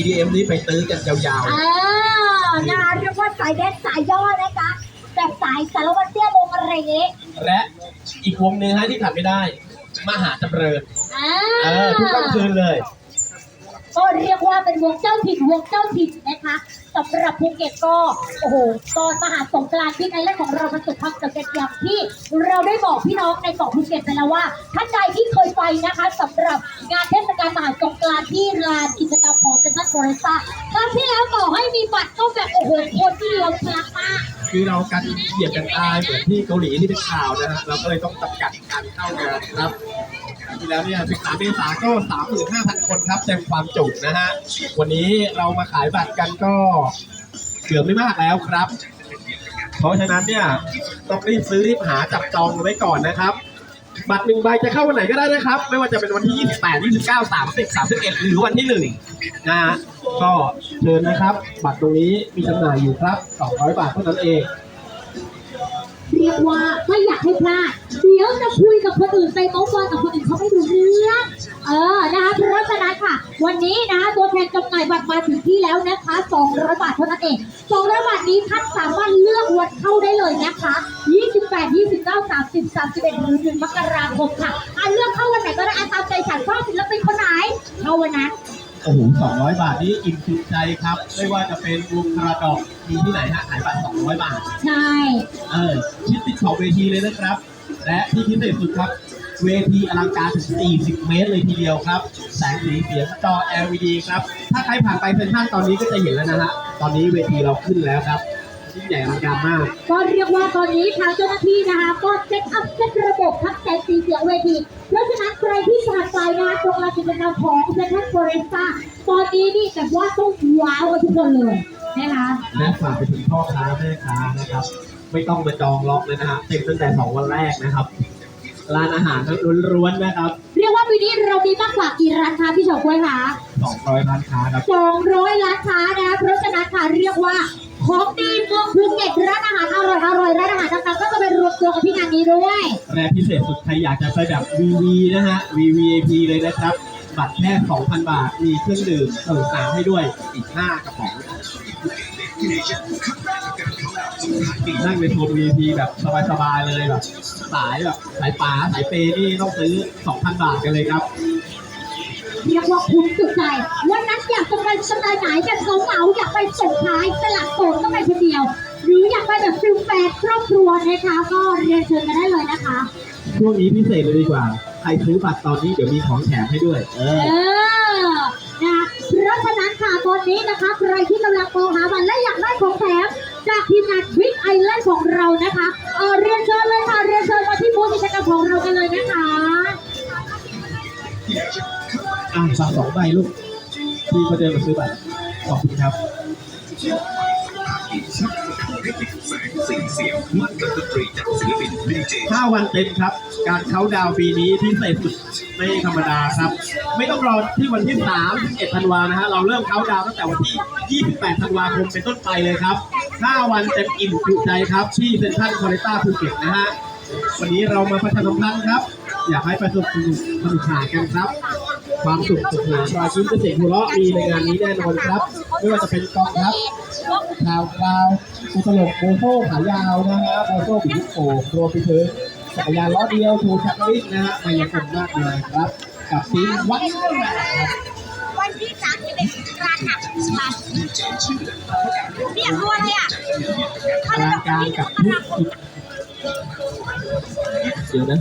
EDM นี้ไปตื้อกันยาวอ่างานเรียกว่าสายแดนสายย่อนะคะแบบสายสารวัตรเตี้ยวงอะไรอย่างงี้ๆและอีกวงหนึ่งฮะที่ขาดไม่ได้ มหาจำเริญ อ่า เออทุกกลางคืนเลย ก็เรียกว่าเป็นวงเจ้าถิ่นวงเจ้าถิ่นนะคะสำหรับภูเก็ตก็โอ้โหตอนมหาสงกรานต์ที่ไอแลนของเราประสบความสำเร็จอย่างที่เราได้บอกพี่น้องในเกาะภูเก็ตไปแล้วว่าท่านใดที่เคยไปนะคะสำหรับงานเทศกาลมหาสงกรานต์ที่ลานกิจกรรมของเซ็นทรัลฟลอเรสต้าครั้งที่แล้วต่อให้มีบัตรก็แบบโอ้โหคนที่เดียวพลักมากคือเรากันเหยียดกันตายเหมือนที่เกาหลีที่เป็นข่าวนะฮะเราก็เลยต้องจำกัดการเข้างานครับ ที่แล้วเนี่ย13เมษายนก็35,000คนครับเต็มความจุนะฮะ วันนี้เรามาขายบัตรกันก็เกือบไม่มากแล้วครับ เพราะฉะนั้นเนี่ยต้องรีบซื้อรีบหาจับจองไว้ก่อนนะครับ บัตรหนึ่งใบจะเข้าวันไหนก็ได้นะครับ ไม่ว่าจะเป็นวันที่ 28 29 30 31 หรือวันที่หนึ่งนะฮะก็เชิญนะครับ บัตรตรงนี้มีจำหน่ายอยู่ครับ 200 บาทเท่านั้นเองเรียกว่าไม่อยากให้พลาด เดี๋ยวจะคุยกับคนอื่นไปเมาส์มอยกับคนอื่นเขา นนี้นะคะตัวแทนจำหน่ายบัตรมาถึงที่แล้วนะคะ200บาทเท่านั้นเอง200บาทนี้ท่านสามารถเลือกวันเข้าได้เลยนะคะ28 29 30 31หรือ1มกราคมค่ะอะเลือกเข้าวันไหนก็ได้อะตามใจฉันชอบศิลปินคนไหนเข้าวันนั้นโอ้โห200 บาทนี้อิ่มจุใจครับ ไม่ว่าจะเป็นวงกระดอกมีที่ไหนฮะขายบัตร200 บาท ใช่ เออ ชิดติดขอบเวทีเลยนะครับ และที่พิเศษสุดครับ เวทีอลังการถึง 40 เมตรเลยทีเดียวครับ แสงสีเสียงจอ LED ครับ ถ้าใครผ่านไปเซ็นทรัลตอนนี้ก็จะเห็นแล้วนะฮะ ตอนนี้เวทีเราขึ้นแล้วครับยิ่งใหญ่อลังการมาก ก็เรียกว่าตอนนี้ทางเจ้าหน้าที่นะคะ ก็เซ็ตอัพเซ็ตระบบทั้งแสงสีเสียงเวที เพราะฉะนั้นใครที่ผ่านไปนะคะตรงลานกิจกรรมของเซ็นทรัลฟลอเรสต้าตอนนี้นี่แบบว่าต้องว้าวกันทุกคนเลยนะคะและฝากไปถึงพ่อค้าแม่ค้านะครับ ไม่ต้องมาจองล็อกเลยนะฮะเต็มตั้งแต่2วันแรกนะครับ ร้านอาหารทั้งล้วนๆนะครับเรียกว่าปีนี้เรามีมากกว่ากี่ร้านค้าพี่เฉาก้วยคะ200ร้านค้าครับ200ร้านค้านะคะเพราะฉะนั้นค่ะเรียกว่าของดีเมืองภูเก็ตร้านอาหารอร่อยอร่อยร้านอาหารต่างๆก็จะไปรวมตัวกันที่งานนี้ด้วยและพิเศษสุดใครอยากจะไปแบบ VV นะฮะ VVIP เลยนะครับบัตรแค่2,000 บาทมีเครื่องดื่มเสริมน้ำให้ด้วยอีก 5กระป๋อง นั่งในโซน VIP แบบสบายๆเลยแบบสายแบบสายป๋าสายเปย์นี่ต้องซื้อ 2,000 บาทกันเลยครับเรียกว่าคุ้มสุดใจวันนั้นอยากจะไปสไตล์ไหนแบบเหงาๆอยากไปส่งท้ายสลัดโสดก็ไปคนเดียว หรืออยากไปแบบฟิลแฟนครอบครัวนะคะก็เรียนเชิญกันได้เลยนะคะช่วงนี้พิเศษเลยดีกว่า ใครซื้อบัตรตอนนี้เดี๋ยวมีของแถมให้ด้วย เออเออนะคะเพราะฉะนั้นค่ะตอนนี้นะคะใครที่กำลังมองหาบัตร ทีมงานวิกไอแลนด์ของเรานะคะเออเรียนเชิญเลยค่ะเรียนเชิญมาที่บูธกิจกรรมของเรากันเลยนะคะอะฝาสองใบลูกพี่ก็เดินมาซื้อบัตรขอบคุณครับห้าวันเต็มครับ การเขาดาวปีนี้พิเศษสุดไม่ธรรมดาครับ ไม่ต้องรอที่วันที่3 1ธันวานะฮะเราเริ่มเขาดาวตั้งแต่วันที่ 28 ธันวาคมเป็นต้นไปเลยครับ 5 วันเต็มอิ่มจุใจครับ ที่เซ็นทรัลคอร์เรต้าภูเก็ตนะฮะ วันนี้เรามาประชาสัมพันธ์ครับ อยากให้ไประสบสนุกสนุกสากันครับ ความสุขสุขหานาอยยิ้มเกษตรหัวเราะมีในงานนี้แน่นอนครับ ไม่ว่าจะเป็นกองรัพชาวคราวอุตลกโมโซขายาวนะฮะโมโซบิ๊กโผรวมไปถึงจักรยานล้อเดียวทูชักลิ้นะฮะมายากลมากเลยครับ กับซีวันเดอร์มนครับวันที่3 อะเนี่ยรัวเลยอะอลังการกับลูกเดี๋ยวนะ